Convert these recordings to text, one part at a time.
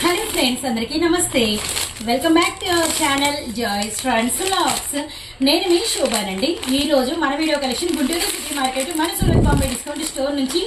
Hello friends అందరికీ నమస్తే. Welcome back to our channel Joy's friends lakhs నేను మీ శోభానండి. ఈరోజు రోజు మన video collection Guntur city market మన సూరత్ బాంబే డిస్కౌంట్ స్టోర్ నుంచి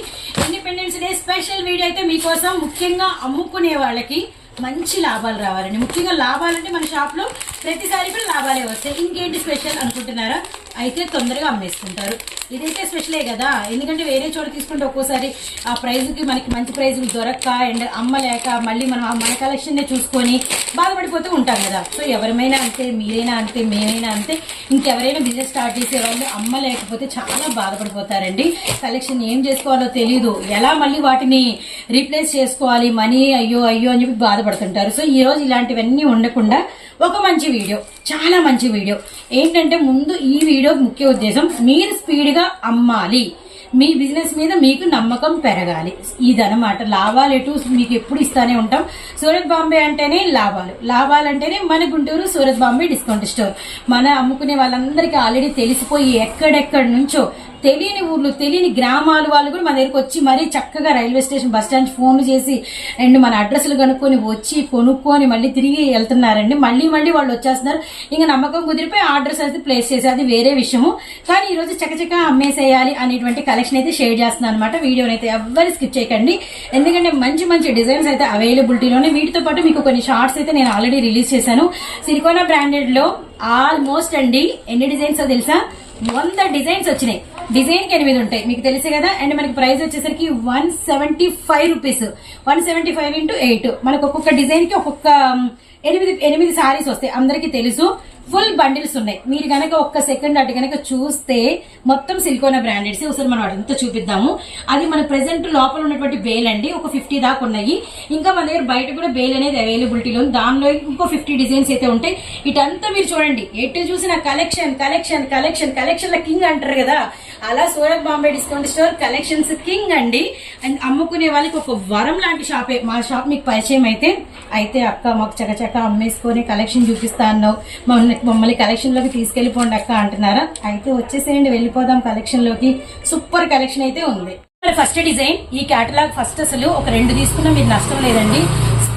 ఇండిపెండెన్స్ డే స్పెషల్ వీడియో అయితే మీకోసం ముఖ్యంగా అమ్ముకునే వాళ్ళకి మంచి లాభాలు రావాలండి. ముఖ్యంగా లాభాలంటే మన షాప్లో ప్రతిసారి కూడా లాభాలే వస్తాయి. ఇంకేంటి స్పెషల్ అనుకుంటున్నారా? అయితే తొందరగా అమ్మేసుకుంటారు. ఇదైతే స్పెషలే కదా? ఎందుకంటే వేరే చోట తీసుకుంటే ఒక్కోసారి ఆ ప్రైజ్కి మనకి మంచి ప్రైజ్ దొరక్క అండ్ అమ్మలేక మళ్ళీ మనం ఆ మన కలెక్షన్నే చూసుకొని బాధపడిపోతూ ఉంటాం కదా? సో ఎవరిమైనా అంతే మీరైనా అంతే మేమైనా అంతే ఇంకెవరైనా బిజినెస్ స్టార్ట్ చేసే వాళ్ళు అమ్మలేకపోతే చాలా బాధపడిపోతారండి. కలెక్షన్ ఏం చేసుకోవాలో తెలియదు ఎలా మళ్ళీ వాటిని రీప్లేస్ చేసుకోవాలి? మనీ అయ్యో అయ్యో అని చెప్పి బాధపడుతుంటారు సో ఈ రోజు ఇలాంటివన్నీ ఉండకుండా ఒక మంచి వీడియో చాలా మంచి వీడియో. ఏంటంటే ముందు ఈ వీడియో ముఖ్య ఉద్దేశం మీరు స్పీడ్గా అమ్మాలి. మీ బిజినెస్ మీద మీకు నమ్మకం పెరగాలి. ఇదనమాట లాభాలు ఎటు మీకు ఎప్పుడు ఇస్తానే ఉంటాం. సూరత్ బాంబే అంటేనే లాభాలు. లాభాలు అంటేనే మన గుంటూరు సూరత్ బాంబే డిస్కౌంట్ స్టోర్. మన అమ్ముకునే వాళ్ళందరికీ ఆల్రెడీ తెలిసిపోయి ఎక్కడెక్కడి నుంచో తెలియని ఊర్లు తెలియని గ్రామాల వాళ్ళు కూడా మన దగ్గరికి వచ్చి మరీ చక్కగా railway station bus stand phone చేసి అండ్ మన అడ్రస్లు కనుక్కొని వచ్చి కొనుక్కొని మళ్ళీ తిరిగి వెళ్తున్నారండి. మళ్ళీ మళ్ళీ వాళ్ళు వచ్చేస్తున్నారు. ఇంకా నమ్మకం కుదిరిపోయి ఆర్డర్స్ అయితే ప్లేస్ చేసి అది వేరే విషయము. కానీ ఈరోజు చకచక అమ్మేసేయాలి అనేటువంటి కలెక్షన్ అయితే షేర్ చేస్తున్నాను అనమాట వీడియోని అయితే ఎవ్వరు స్కిప్ చేయకండి. ఎందుకంటే మంచి మంచి డిజైన్స్ అయితే అవైలబిలిటీలోనే వీటితో పాటు మీకు కొన్ని షార్ట్స్ అయితే నేను ఆల్రెడీ రిలీజ్ చేశాను. సిరికోనా బ్రాండెడ్లో ఆల్మోస్ట్ అండి. ఎన్ని డిజైన్స్ తెలుసా? వంద డిజైన్స్ వచ్చినాయి. డిజైన్కి ఎనిమిది ఉంటాయి. మీకు తెలుసు కదా అండ్ మనకి ప్రైస్ వచ్చేసరికి one seventy five rupees. One seventy five into eight. మనకు ఒక్కొక్క డిజైన్కి ఒక్కొక్క ఎనిమిది ఎనిమిది సారీస్ వస్తాయి. అందరికీ తెలుసు. ఫుల్ బండిల్స్ ఉన్నాయి. మీరు గనక ఒక్క సెకండ్ అటు గనక చూస్తే మొత్తం సిలికోనా బ్రాండెడ్స్. ఒకసారి మనం అదంతా చూపిద్దాము. అది మన ప్రెసెంట్ లోపల ఉన్నటువంటి బేల్ అండి. ఒక ఫిఫ్టీ దాకా ఉన్నాయి. ఇంకా మన దగ్గర బయట కూడా బేల్ అనేది అవైలబిలిటీలో ఉంది. దానిలో ఇంకో ఫిఫ్టీ డిజైన్స్ అయితే ఉంటాయి. ఇటంతా మీరు చూడండి. ఎటు చూసిన కలెక్షన్ కలెక్షన్ కలెక్షన్ కలెక్షన్ల కింగ్ అంటారు కదా. అలా Surat Bombay discount store collections king అండి. అండ్ అమ్ముకునే వాళ్ళకి ఒక వరం లాంటి షాపే. మా షాప్ మీకు పరిచయం అయితే అయితే అక్క మాకు చకచక అమ్మేసుకొని కలెక్షన్ చూపిస్తా అన్నావు. మమ్మల్ని మమ్మల్ని కలెక్షన్లోకి తీసుకెళ్ళిపోండి అక్క అంటున్నారా? అయితే వచ్చేసేయండి వెళ్ళిపోదాం కలెక్షన్లోకి. సూపర్ కలెక్షన్ అయితే ఉంది. ఫస్ట్ డిజైన్ ఈ కేటలాగ్ ఫస్ట్ అసలు ఒక రెండు తీసుకున్నా మీరు నష్టం లేదండి.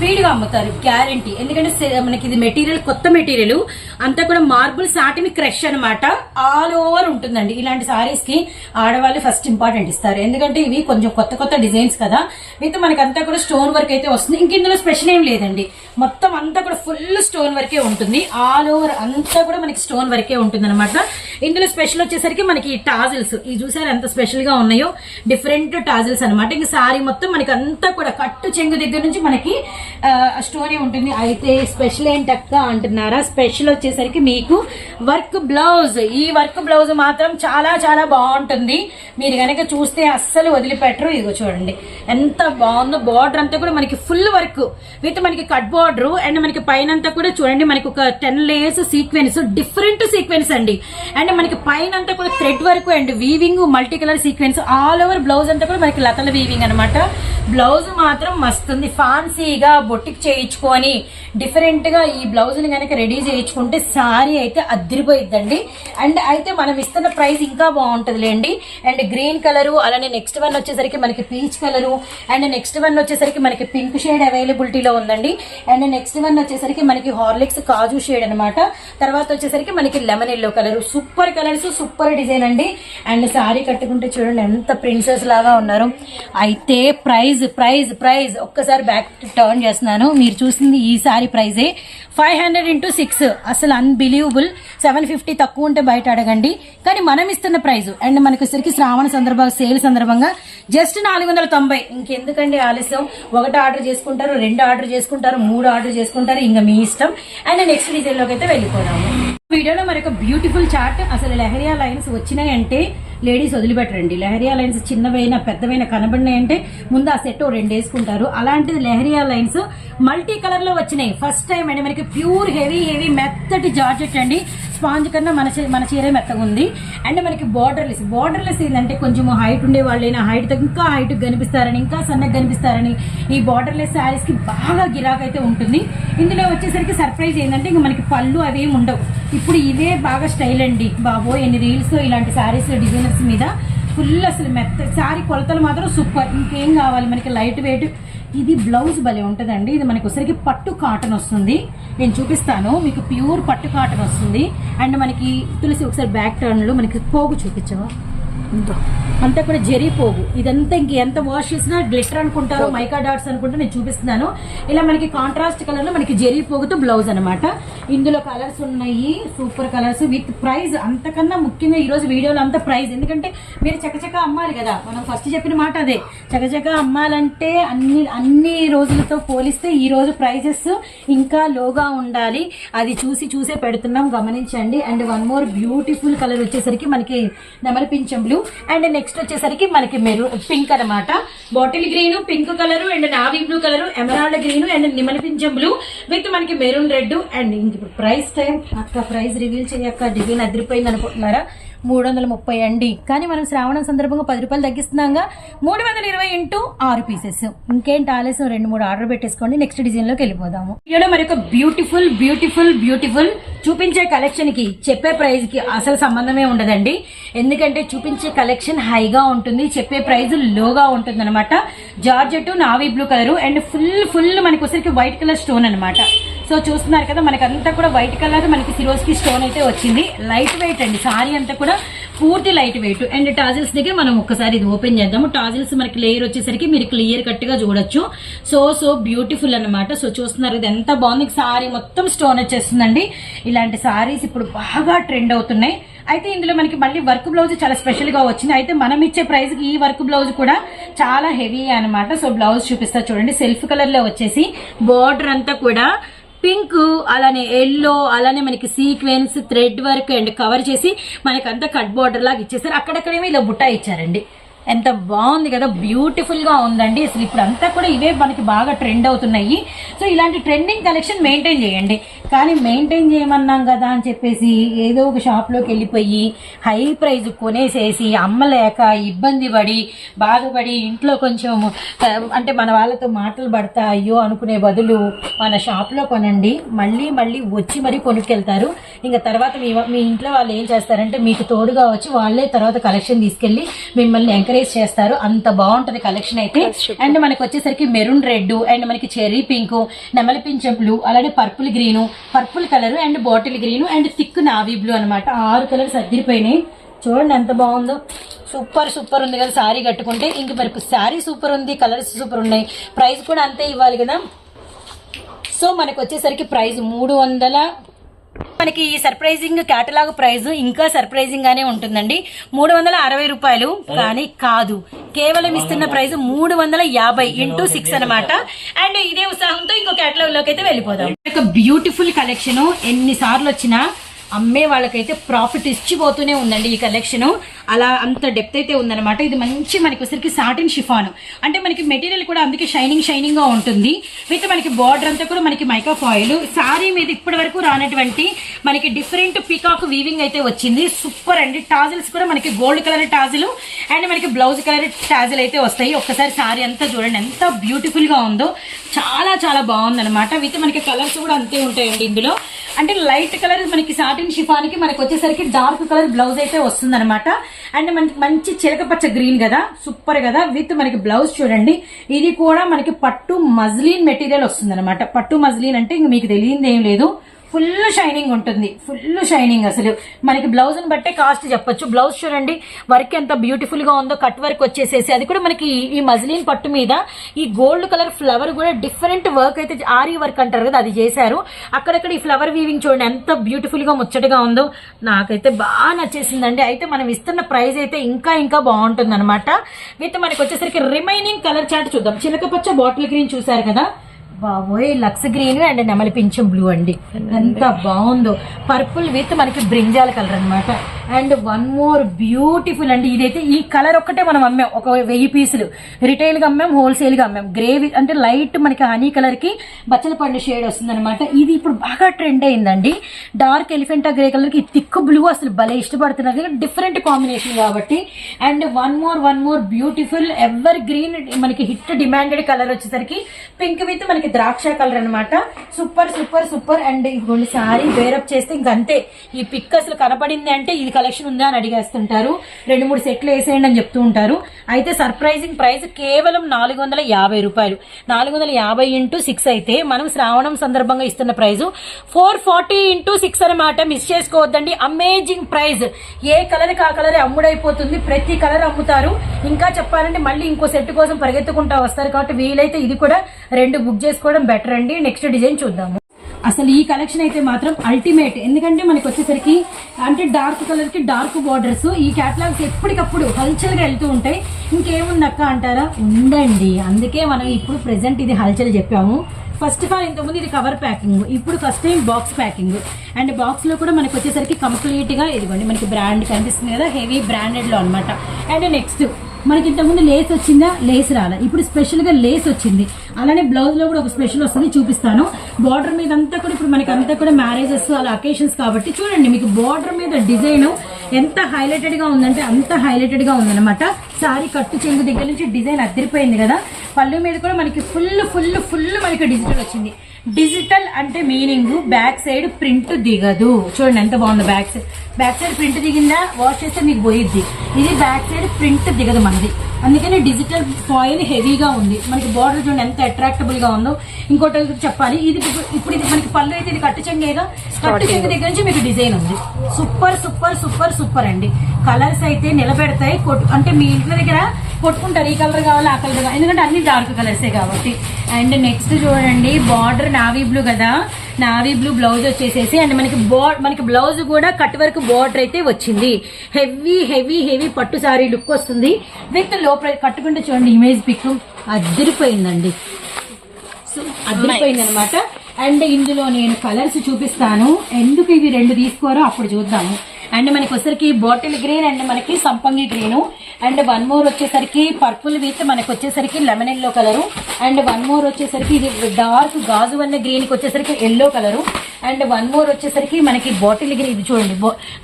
స్పీడ్గా అమ్ముతారు. గ్యారంటీ. ఎందుకంటే మనకి ఇది మెటీరియల్ కొత్త మెటీరియల్. అంతా కూడా మార్బుల్ సాటిన్ క్రష్ అన్నమాట. ఆల్ ఓవర్ ఉంటుందండి. ఇలాంటి సారీస్కి ఆడవాళ్ళు ఫస్ట్ ఇంపార్టెంట్ ఇస్తారు. ఎందుకంటే ఇవి కొంచెం కొత్త కొత్త డిజైన్స్ కదా. మీతో మనకి అంతా కూడా స్టోన్ వర్క్ అయితే వస్తుంది. ఇంక ఇందులో స్పెషల్ ఏం లేదండి. మొత్తం అంతా కూడా ఫుల్ స్టోన్ వర్కే ఉంటుంది. ఆల్ ఓవర్ అంతా కూడా మనకి స్టోన్ వర్కే ఉంటుంది అనమాట ఇందులో స్పెషల్ వచ్చేసరికి మనకి టాజిల్స్. ఈ చూసారు ఎంత స్పెషల్గా ఉన్నాయో? డిఫరెంట్ టాజిల్స్ అనమాట ఇంక సారీ మొత్తం మనకి అంతా కూడా కట్టు చెంగు దగ్గర నుంచి మనకి స్టోరీ ఉంటుంది. అయితే స్పెషల్ ఏంటక్క అంటున్నారా? స్పెషల్ వచ్చేసరికి మీకు వర్క్ బ్లౌజ్ ఈ వర్క్ బ్లౌజ్ మాత్రం చాలా చాలా బాగుంటుంది. మీరు కనుక చూస్తే అస్సలు వదిలిపెట్టరు. ఇదిగో చూడండి. ఎంత బాగుందో బార్డర్ అంతా కూడా మనకి ఫుల్ వర్క్ విత్ మనకి కట్ బార్డర్ అండ్ మనకి పైన అంతా కూడా చూడండి. మనకి ఒక ten layers sequence different sequence అండి. అండ్ మనకి పైన అంతా కూడా thread work and weaving multi colour sequence all over blouse అంతా కూడా మనకి లతల వీవింగ్ అనమాట బ్లౌజ్ మాత్రం మస్తుంది. ఫాన్సీగా బొట్టికి చేయించుకొని డిఫరెంట్గా ఈ బ్లౌజ్ని కనుక రెడీ చేయించుకుంటే సారీ అయితే అదిరిపోయిద్దండి అండ్ అయితే మనం ఇస్తున్న ప్రైస్ ఇంకా బాగుంటుందిలేండి. అండ్ గ్రీన్ కలరు అలానే నెక్స్ట్ వన్ వచ్చేసరికి మనకి peach colour and next one వచ్చేసరికి మనకి పింక్ షేడ్ అవైలబిలిటీలో ఉందండి. అండ్ నెక్స్ట్ వన్ వచ్చేసరికి మనకి హార్లిక్స్ కాజు షేడ్ అనమాట తర్వాత వచ్చేసరికి మనకి lemon yellow colour super colours super design అండి. అండ్ సారీ కట్టుకుంటే చూడండి ఎంత ప్రిన్సెస్ లాగా ఉన్నారు. అయితే ప్రైజ్ ప్రైజ్ ప్రైజ్ ఒక్కసారి బ్యాక్ టర్న్ చేస్తున్నాను మీరు చూసింది ఈ సారీ ప్రైజే ఫైవ్ హండ్రెడ్ ఇంటూ సిక్స్. అసలు అన్బిలీవబుల్ సెవెన్ ఫిఫ్టీ తక్కువ ఉంటే బయట అడగండి. కానీ మనం ఇస్తున్న ప్రైజ్. అండ్ మనకి సరికి శ్రావణ సందర్భంగా సేల్ సందర్భంగా జస్ట్ నాలుగు వందల తొంభై. ఇంకెందుకండి ఆలస్యం? ఒకటి ఆర్డర్ చేసుకుంటారు రెండు ఆర్డర్ చేసుకుంటారు మూడు ఆర్డర్ చేసుకుంటారు. ఇంకా మీ ఇష్టం. అండ్ నెక్స్ట్ డిజైన్లోకి అయితే వెళ్ళిపోదాము. వీడియోలో మరొక బ్యూటిఫుల్ చార్ట్ అసలు లెహరియా లైన్స్ వచ్చినాయంటే లేడీస్ వదిలిపెట్టరండి. లెహరియా లైన్స్ చిన్నవైన పెద్దవైన కనబడినాయంటే ముందు ఆ సెట్ రెండు వేసుకుంటారు అలాంటిది లెహరియా లైన్స్ మల్టీ కలర్లో వచ్చినాయి. ఫస్ట్ టైం అండి మనకి ప్యూర్ హెవీ హెవీ మెత్తటి జార్జెట్ అండి. స్పాంజ్ కన్నా మన మన చీర మెత్తగా ఉంది అండ్ మనకి బార్డర్లెస్. బార్డర్లెస్ ఏంటంటే కొంచెం హైట్ ఉండే వాళ్ళైనా హైట్ ఇంకా హైట్ కనిపిస్తారని ఇంకా సన్నగా కనిపిస్తారని ఈ బార్డర్లెస్ శారీస్కి బాగా గిరాకైతే ఉంటుంది. ఇందులో వచ్చేసరికి సర్ప్రైజ్ ఏంటంటే ఇంకా మనకి పళ్ళు అవి ఉండవు. ఇప్పుడు ఇవే బాగా స్టైల్ అండి. బాబో ఎన్ని రీల్స్ ఇలాంటి శారీస్ డిజైనర్స్ మీద ఫుల్ అసలు మెత్త శారీ కొలతలు మాత్రం సూపర్ ఇంకేం కావాలి? మనకి లైట్ వెయిట్ ఇది బ్లౌజ్ భలే ఉంటుందండి. ఇది మనకి ఒకసారికి పట్టు కాటన్ వస్తుంది. నేను చూపిస్తాను. మీకు ప్యూర్ పట్టు కాటన్ వస్తుంది. అండ్ మనకి తులసి ఒకసారి బ్యాక్ టర్న్లో మనకి పోగు చూపించవా? అంతా కూడా జెరీ పోగు. ఇదంతా ఇంక ఎంత వాష్ చేసినా గ్లిటర్ అనుకుంటారో మైకా డాట్స్ అనుకుంటే నేను చూపిస్తున్నాను. ఇలా మనకి కాంట్రాస్ట్ కలర్లో మనకి జెరీ పోగుతో బ్లౌజ్ అన్నమాట. ఇందులో కలర్స్ ఉన్నాయి సూపర్ కలర్స్. విత్ ప్రైజ్ అంతకన్నా ముఖ్యంగా ఈరోజు వీడియోలో అంత ప్రైజ్. ఎందుకంటే మీరు చకచక అమ్మాలి కదా. మనం ఫస్ట్ చెప్పిన మాట అదే. చకచక అమ్మాలంటే అన్ని అన్ని రోజులతో పోలిస్తే ఈ రోజు ప్రైజెస్ ఇంకా లోగా ఉండాలి. అది చూసి చూసే పెడుతున్నాం. గమనించండి. And one more beautiful colour వచ్చేసరికి మనకి నెమలి పింఛం బ్లూ. అండ్ నెక్స్ట్ వచ్చేసరికి మనకి మెరూ పింక్ అన్నమాట. Bottle green pink colour and navy blue colour emerald green and నిమలి పింఛం బ్లూ. విత్ మనకి మెరూన్ రెడ్ అండ్ ఇంక ఇప్పుడు ప్రైస్ టైం అక్క ప్రైస్ రివీల్ చేయక డిజైన్ అదిరిపోయింది అనుకుంటున్నారా? మూడు వందల ముప్పై అండి. కానీ మనం శ్రావణం సందర్భంగా పది రూపాయలు తగ్గిస్తున్నాగా. మూడు వందల ఇరవై ఇంటూ ఆరు పీసెస్ ఇంకేంటి ఆలస్యం? రెండు మూడు ఆర్డర్ పెట్టేసుకోండి. నెక్స్ట్ డిజైన్లోకి వెళ్ళిపోదాము. వీడియోలో మరి ఒక బ్యూటిఫుల్ బ్యూటిఫుల్ బ్యూటిఫుల్ చూపించే కలెక్షన్కి చెప్పే ప్రైజ్కి అసలు సంబంధమే ఉండదండి. ఎందుకంటే చూపించే కలెక్షన్ హైగా ఉంటుంది. చెప్పే ప్రైస్ లోగా ఉంటుంది అనమాట georgette navy blue colour and full full మనకి వచ్చరికి వైట్ కలర్ స్టోన్ అనమాట సో చూస్తున్నారు కదా మనకి అంతా కూడా వైట్ కలర్ మనకి సిరోస్కి స్టోన్ అయితే వచ్చింది. లైట్ వెయిట్ అండి సారీ అంతా కూడా పూర్తి లైట్ వెయిట్ అండ్ టాజిల్స్ దగ్గర మనం ఒక్కసారి ఇది ఓపెన్ చేద్దాము. టాజిల్స్ మనకి లేయర్ వచ్చేసరికి మీరు క్లియర్ కట్గా చూడొచ్చు. సో సో బ్యూటిఫుల్ అన్నమాట. సో చూస్తున్నారు ఇది ఎంత బాగుంది. సారీ మొత్తం స్టోన్ వచ్చేస్తుందండి. ఇలాంటి సారీస్ ఇప్పుడు బాగా ట్రెండ్ అవుతున్నాయి. అయితే ఇందులో మనకి మళ్ళీ వర్క్ బ్లౌజ్ చాలా స్పెషల్గా వచ్చింది. అయితే మనం ఇచ్చే ప్రైస్కి ఈ వర్క్ బ్లౌజ్ కూడా చాలా హెవీ అన్నమాట. సో బ్లౌజ్ చూపిస్తా చూడండి. సెల్ఫ్ కలర్లో వచ్చేసి బార్డర్ అంతా కూడా పింక్ అలానే ఎల్లో అలానే మనకి sequence thread work and cover చేసి మనకంతా అంతా కట్ బార్డర్ లాగా ఇచ్చేసారు. అక్కడక్కడేమో ఇలా బుట్ట ఇచ్చారండి. ఎంత బాగుంది కదా బ్యూటిఫుల్గా ఉందండి. అసలు ఇప్పుడు అంతా కూడా ఇవే మనకి బాగా ట్రెండ్ అవుతున్నాయి. సో ఇలాంటి ట్రెండింగ్ కలెక్షన్ మెయింటైన్ చేయండి. కానీ మెయింటైన్ చేయమన్నాం కదా అని చెప్పేసి ఏదో ఒక షాప్లోకి వెళ్ళిపోయి హై ప్రైజ్ కొనేసేసి అమ్మలేక ఇబ్బంది పడి బాధపడి ఇంట్లో కొంచెం అంటే మన వాళ్ళతో మాటలు పడతా అయ్యో అనుకునే బదులు మన షాప్లో కొనండి. మళ్ళీ మళ్ళీ వచ్చి మరీ కొనుక్కెళ్తారు. ఇంకా తర్వాత మీ మీ ఇంట్లో వాళ్ళు ఏం చేస్తారంటే మీకు తోడుగా వచ్చి వాళ్ళే తర్వాత కలెక్షన్ తీసుకెళ్ళి మిమ్మల్ని ఎంకరేజ్ చేస్తారు. అంత బాగుంటది కలెక్షన్ అయితే. అండ్ మనకి వచ్చేసరికి మెరూన్ రెడ్ అండ్ మనకి చెర్రీ పింక్ నెమలి పింఛం బ్లూ అలానే purple green purple colour and bottle green and thick navy blue అనమాట ఆరు కలర్స్ అద్దరిపోయినాయి. చూడండి ఎంత బాగుందో. సూపర్ సూపర్ ఉంది కదా శారీ కట్టుకుంటే. ఇంక మరి శారీ సూపర్ ఉంది కలర్స్ సూపర్ ఉన్నాయి. ప్రైస్ కూడా అంతే ఇవ్వాలి కదా. సో మనకు వచ్చేసరికి ప్రైస్ మూడు వందల మనకి ఈ సర్ప్రైజింగ్ కేటలాగ్ ప్రైస్ ఇంకా సర్ప్రైజింగ్ గానే ఉంటుందండి. మూడు వందల అరవై రూపాయలు. కానీ కాదు. కేవలం ఇస్తున్న ప్రైస్ మూడు వందల యాభై ఇంటూ సిక్స్ అనమాట అండ్ ఇదే ఉత్సాహంతో ఇంకో కేటలాగ్లోకి అయితే వెళ్ళిపోదాం. ఒక బ్యూటిఫుల్ కలెక్షన్ ఎన్ని సార్లు వచ్చినా అమ్మే వాళ్ళకైతే ప్రాఫిట్ ఇచ్చిపోతూనే ఉందండి ఈ కలెక్షన్ అలా అంత డెప్త్ అయితే ఉందన్నమాట. ఇది మంచి మనకి వచ్చరికి సాటిన్ షిఫాన్ అంటే మనకి మెటీరియల్ కూడా అందుకే షైనింగ్ షైనింగ్గా ఉంటుంది. విత్ మనకి బార్డర్ అంతా కూడా మనకి మైకా ఫాయిల్ శారీ మీద ఇప్పటి వరకు రానటువంటి మనకి డిఫరెంట్ పీకాక్ వీవింగ్ అయితే వచ్చింది. సూపర్ అండి. టాజిల్స్ కూడా మనకి గోల్డ్ కలర్ టాజిల్ అండ్ మనకి బ్లౌజ్ కలర్ టాజిల్ అయితే వస్తాయి. ఒక్కసారి శారీ అంతా చూడండి. ఎంత బ్యూటిఫుల్గా ఉందో. చాలా చాలా బాగుందనమాట విత్ మనకి కలర్స్ కూడా అంతే ఉంటాయండి ఇందులో. అంటే లైట్ కలర్ మనకి సాటిన్ షిఫానికి మనకి వచ్చేసరికి డార్క్ కలర్ బ్లౌజ్ అయితే వస్తుంది అనమాట అండ్ మనకి మంచి చిలకపచ్చ గ్రీన్ కదా సూపర్ కదా విత్ మనకి బ్లౌజ్ చూడండి. ఇది కూడా మనకి పట్టు మజ్లీన్ మెటీరియల్ వస్తుంది అనమాట పట్టు మజ్లీన్ అంటే ఇంక మీకు తెలియంది ఏం లేదు. ఫుల్ షైనింగ్ ఉంటుంది. ఫుల్ షైనింగ్ అసలు. మనకి బ్లౌజ్ని బట్టే కాస్ట్ చెప్పొచ్చు. బ్లౌజ్ చూడండి వర్క్ ఎంత బ్యూటిఫుల్గా ఉందో కట్ వర్క్ వచ్చేసేసి. అది కూడా మనకి ఈ మజ్లీన్ పట్టు మీద ఈ గోల్డ్ కలర్ ఫ్లవర్ కూడా డిఫరెంట్ వర్క్ అయితే ఆరీ వర్క్ అంటారు కదా అది చేశారు. అక్కడక్కడ ఈ ఫ్లవర్ వీవింగ్ చూడండి ఎంత బ్యూటిఫుల్గా ముచ్చటగా ఉందో. నాకైతే బాగా నచ్చేసిందండి. అయితే మనం ఇస్తున్న ప్రైస్ అయితే ఇంకా ఇంకా బాగుంటుంది అనమాట విత్ మనకి వచ్చేసరికి రిమైనింగ్ కలర్ చాట్ చూద్దాం. చిలకపచ్చ బాటిల్ గ్రీన్ చూసారు కదా? బాబోయ్ లక్స్ గ్రీన్ అండ్ నెమలి పింఛం బ్లూ అండి. ఎంత బాగుందో. పర్పుల్ విత్ మనకి బ్రింజాల్ కలర్ అన్నమాట. అండ్ వన్ మోర్ బ్యూటిఫుల్ అండి. ఇదైతే ఈ కలర్ ఒక్కటే మనం అమ్మాం. ఒక వెయ్యి పీసులు. రిటైల్గా అమ్మాం హోల్సేల్గా అమ్మాం. గ్రే అంటే లైట్ మనకి హనీ కలర్కి బచ్చల పండు షేడ్ వస్తుంది అనమాట ఇది ఇప్పుడు బాగా ట్రెండ్ అయిందండి. డార్క్ ఎలిఫెంటా గ్రే కలర్కి థిక్ బ్లూ అసలు భలే ఇష్టపడుతున్నారు. డిఫరెంట్ కాంబినేషన్ కాబట్టి. And one more one more beautiful evergreen మనకి హిట్ డిమాండెడ్ కలర్ వచ్చేసరికి పింక్ విత్ మనకి మనకి ద్రాక్ష కలర్ అనమాట సూపర్ సూపర్ సూపర్. అండ్ ఇదిగోండి శారీ వేరప్ చేస్తే ఇంక అంతే ఈ పిక్ అసలు కనపడింది అంటే ఇది కలెక్షన్ ఉందా అని అడిగేస్తుంటారు. రెండు మూడు సెట్లు వేసేయండి అని చెప్తూ ఉంటారు. అయితే సర్ప్రైజింగ్ ప్రైస్ కేవలం నాలుగు వందల యాభై రూపాయలు. నాలుగు వందల యాభై ఇంటూ సిక్స్ అయితే మనం శ్రావణం సందర్భంగా ఇస్తున్న price four forty into six అనమాట మిస్ చేసుకోవద్దండి. అమేజింగ్ ప్రైస్ ఏ కలర్ ఆ కలర్ అమ్ముడైపోతుంది. ప్రతి కలర్ అమ్ముతారు. ఇంకా చెప్పాలంటే మళ్ళీ ఇంకో సెట్ కోసం పరిగెత్తుకుంటా వస్తారు. కాబట్టి వీలైతే ఇది కూడా రెండు బుక్ చేసుకోవడం బెటర్ అండి. నెక్స్ట్ డిజైన్ చూద్దాము. అసలు ఈ కలెక్షన్ అయితే మాత్రం అల్టిమేట్ ఎందుకంటే మనకు వచ్చేసరికి అంటే డార్క్ కలర్కి డార్క్ బార్డర్స్ ఈ క్యాటలాగ్స్ ఎప్పటికప్పుడు హల్చల్గా వెళ్తూ ఉంటాయి. ఇంకేముంది అంటారా? ఉందండి. అందుకే మనం ఇప్పుడు ప్రెసెంట్ ఇది హల్చల్ చెప్పాము. ఫస్ట్ ఆఫ్ ఆల్ ఇంతకుముందు ఇది కవర్ ప్యాకింగ్ ఇప్పుడు first time box packing and బాక్స్లో కూడా మనకు వచ్చేసరికి కంప్లీట్గా ఇదిగోండి మనకి బ్రాండ్ కనిపిస్తుంది కదా హెవీ బ్రాండెడ్లో అనమాట అండ్ నెక్స్ట్ మనకి ఇంతకుముందు లేస్ వచ్చిందా? లేస్ రాలే. ఇప్పుడు స్పెషల్గా లేస్ వచ్చింది. అలానే బ్లౌజ్లో కూడా ఒక స్పెషల్ వస్తుంది చూపిస్తాను. బార్డర్ మీద అంతా కూడా ఇప్పుడు మనకి అంతా కూడా మ్యారేజెస్ అలా అకేషన్స్ కాబట్టి చూడండి మీకు బార్డర్ మీద డిజైన్ ఎంత హైలైటెడ్గా ఉందంటే అంత హైలైటెడ్గా ఉందన్నమాట. సారీ కట్టు చెంగు దగ్గర నుంచి డిజైన్ అద్దరిపోయింది కదా. పళ్ళు మీద కూడా మనకి ఫుల్ ఫుల్ ఫుల్ మనకి డిజిటల్ వచ్చింది. డిజిటల్ అంటే మీనింగ్ బ్యాక్ సైడ్ ప్రింట్ దిగదు. చూడండి ఎంత బాగుంది back side back side print దిగిందా? Wash చేస్తే మీకు పోయిద్ది. ఇది బ్యాక్ సైడ్ ప్రింట్ దిగదు మనది. అందుకని డిజిటల్ ఫాయిల్ హెవీగా ఉంది. మనకి బార్డర్ చూడండి ఎంత అట్రాక్టబుల్గా ఉందో. ఇంకోటి చెప్పాలి. ఇది ఇప్పుడు- ఇది మనకి పళ్ళు అయితే ఇది కట్టు చెంగేగా? కట్టు చెంగు దగ్గర నుంచి మీకు డిజైన్ ఉంది. సూపర్ సూపర్ సూపర్ సూపర్ అండి. కలర్స్ అయితే నిలబెడతాయి. అంటే మీ ఇంట్లో దగ్గర కొట్టుకుంటారు. ఈ కలర్ కావాలి ఆ కలర్ కావాలి? ఎందుకంటే అన్ని డార్క్ కలర్సే కాబట్టి. అండ్ నెక్స్ట్ చూడండి బార్డర్ నావీ బ్లూ కదా. నావీ బ్లూ బ్లౌజ్ వచ్చేసేసి అండ్ మనకి బో మనకి బ్లౌజ్ కూడా కట్ వరకు బార్డర్ అయితే వచ్చింది. హెవీ హెవీ హెవీ పట్టు సారీ లుక్ వస్తుంది. విత్ లోపల కట్టుకుంటే చూడండి ఇమేజ్ పిక్ అదిరిపోయిందండి. సో అదిరిపోయింది అనమాట అండ్ ఇందులో నేను కలర్స్ చూపిస్తాను. ఎందుకు ఇవి రెండు తీసుకోరో అప్పుడు చూద్దాము. అండ్ మనకి వచ్చేసరికి బాటిల్ గ్రీన్ అండ్ మనకి సంపంగి గ్రీన్. అండ్ వన్ మోర్ వచ్చేసరికి పర్పుల్ విత్ మనకి వచ్చేసరికి lemon yellow colour. And one more వచ్చేసరికి ఇది డార్క్ గాజు వల్ల గ్రీన్కి వచ్చేసరికి yellow colour. And one more వచ్చేసరికి మనకి బాటిల్ గ్రీన్ ఇది చూడండి.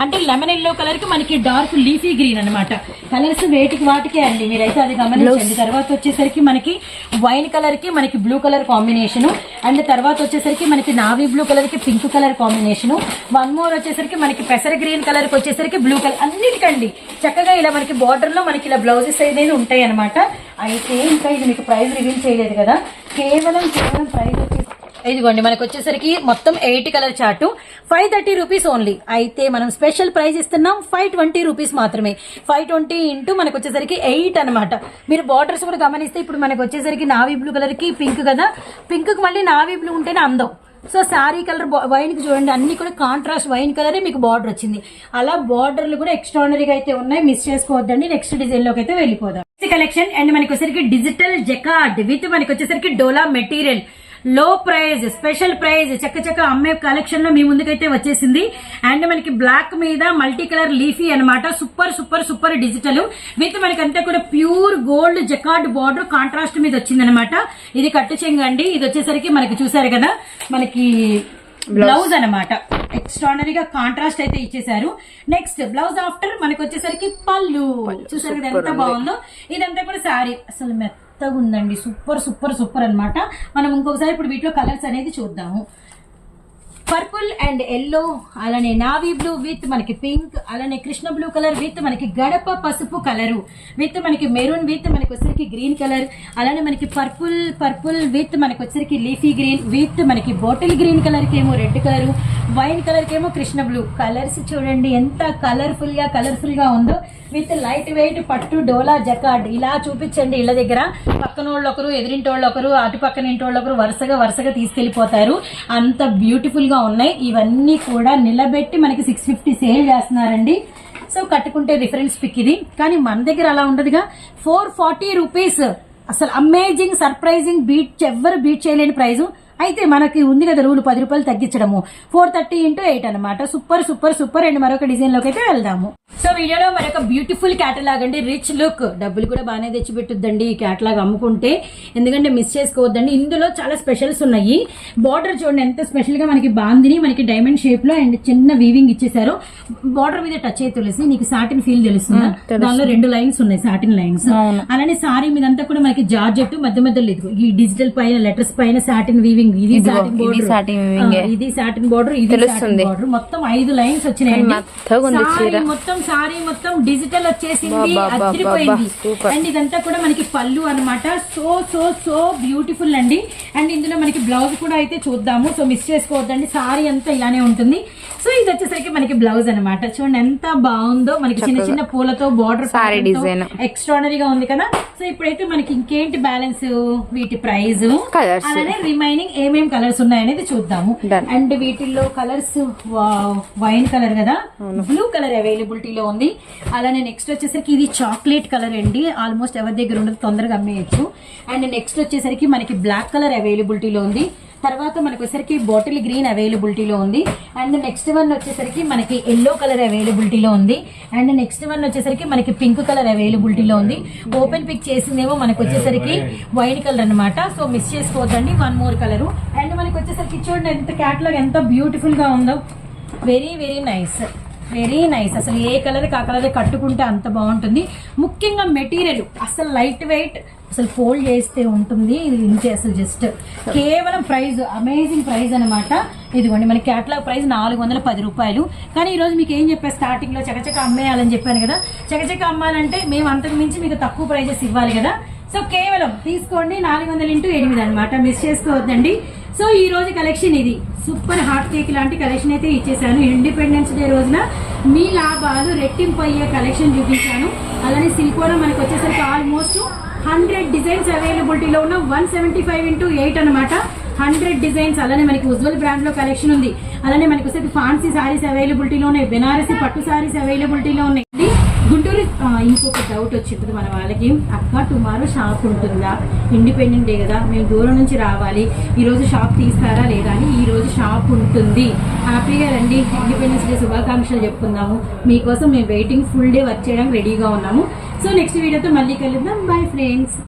అంటే లెమన్ ఎల్లో కలర్కి మనకి డార్క్ లీఫీ గ్రీన్ అన్నమాట. కలర్స్ వేటికి వాటికే అండి. మీరైతే అది గమనించండి. తర్వాత వచ్చేసరికి మనకి వైన్ కలర్కి మనకి బ్లూ కలర్ కాంబినేషన్. అండ్ తర్వాత వచ్చేసరికి మనకి నావీ బ్లూ కలర్కి pink colour combination. One more వచ్చేసరికి మనకి పెసర గ్రీన్ కలర్ కి వచ్చేసరికి బ్లూ కలర్ అన్నిటికండి. చక్కగా ఇలా మనకి బార్డర్లో మనకి ఇలా బ్లౌజెస్ అనేది ఉంటాయి అనమాట అయితే ఇంకా ఇది మీకు ప్రైస్ రివీల్ చేయలేదు కదా. కేవలం కేవలం ప్రైస్ వచ్చేసి ఇదిగోండి మనకు వచ్చేసరికి మొత్తం eight colour chart five thirty rupees only అయితే మనం స్పెషల్ ప్రైస్ ఇస్తున్నాం ఫైవ్ ట్వంటీ రూపీస్ మాత్రమే. ఫైవ్ ట్వంటీ ఇంటూ మనకు వచ్చేసరికి ఎయిట్ అనమాట మీరు బార్డర్స్ కూడా గమనిస్తే ఇప్పుడు మనకు వచ్చేసరికి నావీ బ్లూ కలర్కి పింక్ కదా. పింక్కి మళ్ళీ నావీ బ్లూ ఉంటేనే అందం. సో శారీ కలర్ వైన్కి చూడండి అన్ని కూడా కాంట్రాస్ట్ వైన్ కలరే మీకు బార్డర్ వచ్చింది. అలా బార్డర్లు కూడా ఎక్స్ట్రానరీగా అయితే ఉన్నాయి మిస్ చేసుకోవద్దండి. నెక్స్ట్ డిజైన్లోకి అయితే వెళ్ళిపోదాం. కలెక్షన్ అండ్ మనకి వచ్చేసరికి డిజిటల్ జకార్డ్ విత్ మనకి వచ్చేసరికి డోలా మెటీరియల్ లో ప్రైజ్ స్పెషల్ ప్రైజ్ చక్క చక్క అమ్మే కలెక్షన్లో మీ ముందుకైతే వచ్చేసింది. అండ్ మనకి బ్లాక్ మీద మల్టీ కలర్ లీఫీ అన్నమాట. Super super super digital with మనకి అంతా కూడా pure gold jacquard border contrast మీద వచ్చింది అనమాట ఇది కట్టు చెంగు అండి ఇది వచ్చేసరికి మనకి చూసారు కదా మనకి బ్లౌజ్ అన్నమాట. ఎక్స్ట్రానరీగా కాంట్రాస్ట్ అయితే ఇచ్చేసారు నెక్స్ట్ బ్లౌజ్ ఆఫ్టర్ మనకి వచ్చేసరికి పళ్ళు. చూసారు కదా ఎంత బాగుందో. ఇదంతా కూడా శారీ. అసలు మెత్తగా ఉందండి సూపర్ సూపర్ సూపర్ అన్నమాట. మనం ఇంకొకసారి ఇప్పుడు వీటిలో కలర్స్ అనేది చూద్దాము. పర్పుల్ అండ్ ఎల్లో అలానే నావీ బ్లూ విత్ మనకి పింక్ అలానే కృష్ణ బ్లూ కలర్ విత్ మనకి గడప పసుపు కలరు. విత్ మనకి మెరూన్ విత్ మనకి వచ్చరికి గ్రీన్ కలర్ అలానే మనకి పర్పుల్ పర్పుల్ విత్ మనకి వచ్చరికి లీఫీ గ్రీన్ విత్ మనకి బాటిల్ గ్రీన్ కలర్కి ఏమో రెడ్ కలర్ వైన్ కలర్కి ఏమో కృష్ణ బ్లూ. కలర్స్ చూడండి ఎంత కలర్ఫుల్గా గా గా ఉందో. విత్ లైట్ వెయిట్ పట్టు డోలా జకాడ్. ఇలా చూపించండి ఇళ్ళ దగ్గర. పక్కన వాళ్ళు ఒకరు ఎదిరింటి వాళ్ళు ఒకరు అటు పక్కన ఇంటి వాళ్ళు ఒకరు వరుసగా వరుసగా తీసుకెళ్ళిపోతారు అంత బ్యూటిఫుల్గా ఉన్నాయి. ఇవన్నీ కూడా నిలబెట్టి మనకి సిక్స్ ఫిఫ్టీ సేల్ చేస్తున్నారండి. సో కట్టుకుంటే రిఫరెన్స్ పిక్ ఇది. కానీ మన దగ్గర అలా ఉండదుగా. ఫోర్ ఫార్టీ రూపీస్ అసలు అమేజింగ్ సర్ప్రైజింగ్ బీట్ ఎవ్వరు బీట్ చేయలేని ప్రైజు అయితే మనకి ఉంది కదా రూల్ పది రూపాయలు తగ్గించడము. ఫోర్ థర్టీ ఇంటూ ఎయిట్ అనమాట సూపర్ సూపర్ సూపర్ అండ్ మరొక డిజైన్లోకి అయితే వెళ్దాము. సో వీడియోలో మరొక బ్యూటిఫుల్ క్యాటలాగ్ అండి రిచ్ లుక్ డబ్బులు కూడా బాగానే తెచ్చిపెట్టుద్దండి ఈ క్యాటలాగ్ అమ్ముకుంటే. ఎందుకంటే మిస్ చేసుకోవద్దండి. ఇందులో చాలా స్పెషల్స్ ఉన్నాయి. బార్డర్ చూడండి ఎంత స్పెషల్గా మనకి బాందిని మనకి డైమండ్ షేప్లో అండ్ చిన్న వీవింగ్ ఇచ్చేసారు బార్డర్ మీద టచ్ అయితే తెలిసి నీకు సాటిన్ ఫీల్ తెలుస్తుందా? దానిలో రెండు లైన్స్ ఉన్నాయి సాటిన్ లైన్స్ అలానే సారీ మీద అంతా కూడా మనకి జార్జెట్ మధ్య మధ్యలో లేదు ఈ డిజిటల్ పైన లెటర్స్ పైన సాటిన్ వీవింగ్ ఇది సాటిన్ ఇది బోర్డర్ satin weaving ఏ. ఇది సాటిన్ బోర్డర్ ఇది తెలుస్తుంది. బోర్డర్ మొత్తం ఐదు లైన్స్ వచ్చినాయండి సారీ చీర. మొత్తం సారీ మొత్తం డిజిటల్ వచ్చేసింది అదిరిపోయింది. అండ్ ఇదంతా కూడా మనకి పళ్ళు అన్నమాట. సో సో సో బ్యూటిఫుల్ అండి. అండ్ ఇందులో మనకి బ్లౌజ్ కూడా అయితే చూద్దాము. సో మిస్ చేసుకోవద్దండి. సారీ అంతా ఇలానే ఉంటుంది. సో ఇది వచ్చేసరికి మనకి బ్లౌజ్ అన్నమాట. చూడండి ఎంత బాగుందో. మనకి చిన్న చిన్న పూలతో బార్డర్ Saree design. ఎక్స్ట్రానరీగా ఉంది కదా. సో ఇప్పుడైతే మనకి ఇంకేంటి బ్యాలెన్స్ వీటి ప్రైస్ Colours. అలానే రిమైనింగ్ ఏమేం కలర్స్ ఉన్నాయనేది చూద్దాము. అండ్ వీటిల్లో కలర్స్ వైన్ కలర్ కదా? బ్లూ కలర్ అవైలబిలిటీలో ఉంది. అలానే నెక్స్ట్ వచ్చేసరికి ఇది చాక్లెట్ కలర్ అండి. ఆల్మోస్ట్ ఎవరి దగ్గర ఉండదు తొందరగా అమ్మేయచ్చు. అండ్ నెక్స్ట్ వచ్చేసరికి మనకి బ్లాక్ కలర్ అవైలబిలిటీలో ఉంది. తర్వాత మనకు వచ్చేసరికి బాటిల్ గ్రీన్ అవైలబిలిటీలో ఉంది. అండ్ నెక్స్ట్ వన్ వచ్చేసరికి మనకి ఎల్లో కలర్ అవైలబిలిటీలో ఉంది. అండ్ నెక్స్ట్ వన్ వచ్చేసరికి మనకి పింక్ కలర్ అవైలబిలిటీలో ఉంది. ఓపెన్ పిక్ చేసిందేమో మనకు వచ్చేసరికి వైట్ కలర్ అన్నమాట. సో మిస్ చేసుకోవద్దండి వన్ మోర్ కలర్. అండ్ మనకి వచ్చేసరికి చూడండి ఎంత క్యాట్లాగ్ ఎంత బ్యూటిఫుల్గా ఉందో. Very very nice very nice అసలు ఏ కలర్ ఆ కలర్ కట్టుకుంటే అంత బాగుంటుంది. ముఖ్యంగా మెటీరియల్ అసలు లైట్ వెయిట్ అసలు ఫోల్డ్ చేస్తే ఉంటుంది. ఇది ఇంతే అసలు జస్ట్ కేవలం ప్రైస్ అమేజింగ్ ప్రైస్ అనమాట ఇదిగోండి మన క్యాట్లాగ్ ప్రైస్ నాలుగు వందల పది రూపాయలు. కానీ ఈరోజు మీకు ఏం చెప్పాను స్టార్టింగ్లో చకచక అమ్మేయాలని చెప్పాను కదా. చకచక అమ్మాలంటే మేము అంతకు మించి మీకు తక్కువ ప్రైజెస్ ఇవ్వాలి కదా. సో కేవలం తీసుకోండి నాలుగు వందల ఇంటూ ఎనిమిది అనమాట మిస్ చేసుకోవద్దండి. సో ఈ రోజు కలెక్షన్ ఇది. సూపర్ హాట్ కేక్ లాంటి కలెక్షన్ అయితే ఇచ్చేసాను ఇండిపెండెన్స్ డే రోజున మీ లాభాలు రెట్టింపు అయ్యే కలెక్షన్ చూపించాను. అలానే సిల్కోలో మనకు వచ్చేసరికి ఆల్మోస్ట్ హండ్రెడ్ డిజైన్స్ అవైలబిలిటీలో ఉన్న one seventy five into eight అనమాట హండ్రెడ్ డిజైన్స్ అలానే మనకి ఉజ్వల్ బ్రాండ్లో కలెక్షన్ ఉంది. అలానే మనకు వచ్చేసరికి ఫాన్సీ సారీస్ అవైలబిలిటీలో ఉన్నాయి. బెనారసీ పట్టు సారీస్ అవైలబిలిటీలో ఉన్నాయి. గుంటూరు ఇంకొక డౌట్ వచ్చింది మన వాళ్ళకి. అక్క టుమారో షాప్ ఉంటుందా? ఇండిపెండెంట్ డే కదా మేము దూరం నుంచి రావాలి. ఈ రోజు షాప్ తీస్తారా లేదా అని ఈరోజు షాప్ ఉంటుంది. హ్యాపీగా రండి. ఇండిపెండెన్స్ డే శుభాకాంక్షలు చెప్పుకుందాము. మీకోసం మేము వెయిటింగ్ ఫుల్ డే వర్క్ చేయడానికి రెడీగా ఉన్నాము. సో నెక్స్ట్ వీడియోతో మళ్ళీ కలుద్దాం. Bye friends